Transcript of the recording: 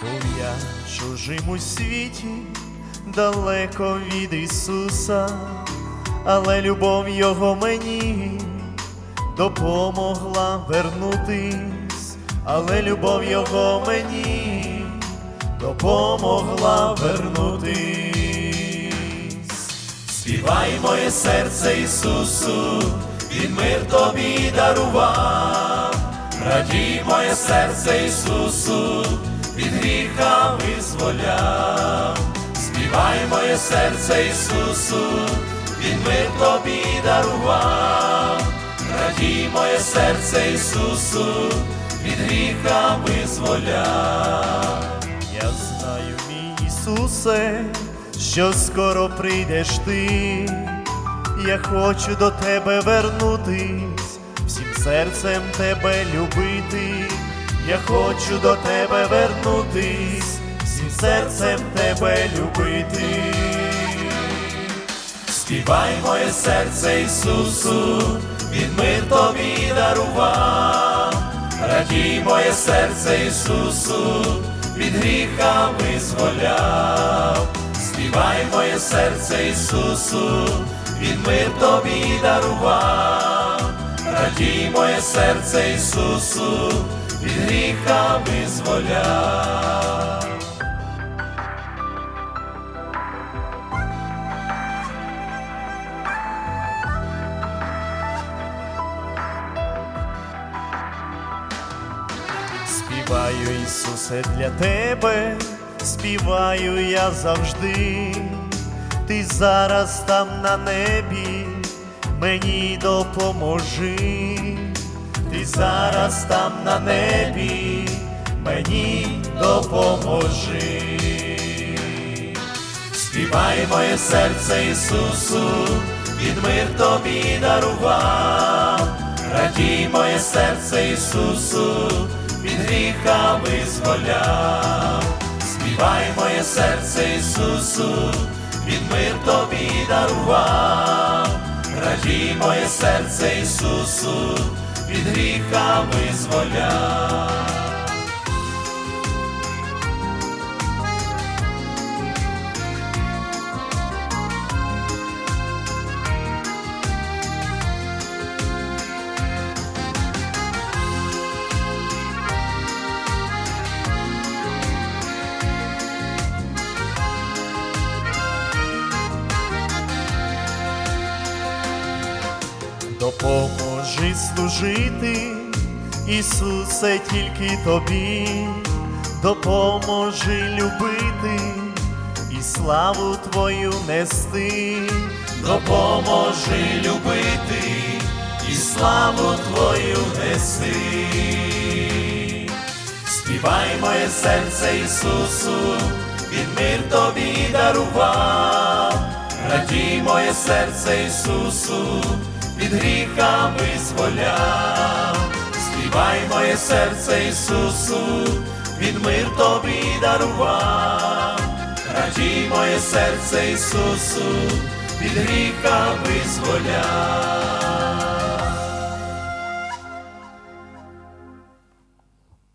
Був я чужим у світі, далеко від Ісуса, але любов Його мені допомогла вернутись, але любов Його мені допомогла вернутись. Співай моє серце Ісусу, Він мир тобі дарував, радій моє серце Ісусу, визволяв, співай моє серце Ісусу, Він мир тобі дарував, радій моє серце Ісусу, від гріха визволяв. Я знаю, мій Ісусе, що скоро прийдеш ти, я хочу до тебе вернутись, всім серцем тебе любити, я хочу до тебе вернутись, серцем тебе любити. Співай моє серце Ісусу, Він мир тобі дарував, радій моє серце Ісусу, від гріха визволяв, співай моє серце Ісусу, Він мир тобі дарував, радій моє серце Ісусу, від гріха визволяв. Співаю, Ісусе, для тебе, співаю я завжди, ти зараз там на небі, мені допоможи, ти зараз там на небі, мені допоможи. Співай моє серце Ісусу, Він мир тобі дарував, радій моє серце Ісусу, від гріха визволяв, співай моє серце Ісусу, від мир тобі дарував, радій моє серце Ісусу, від гріха визволяв. Допоможи служити, Ісусе, тільки тобі, допоможи любити і славу Твою нести, допоможи любити і славу Твою нести. Співай моє серце Ісусу, Він мир тобі дарував, радій моє серце Ісусу, від гріхами своля, співай моє серце Ісусу, Він мир тобі дарував, радій моє серце Ісусу, під гріха визволяв.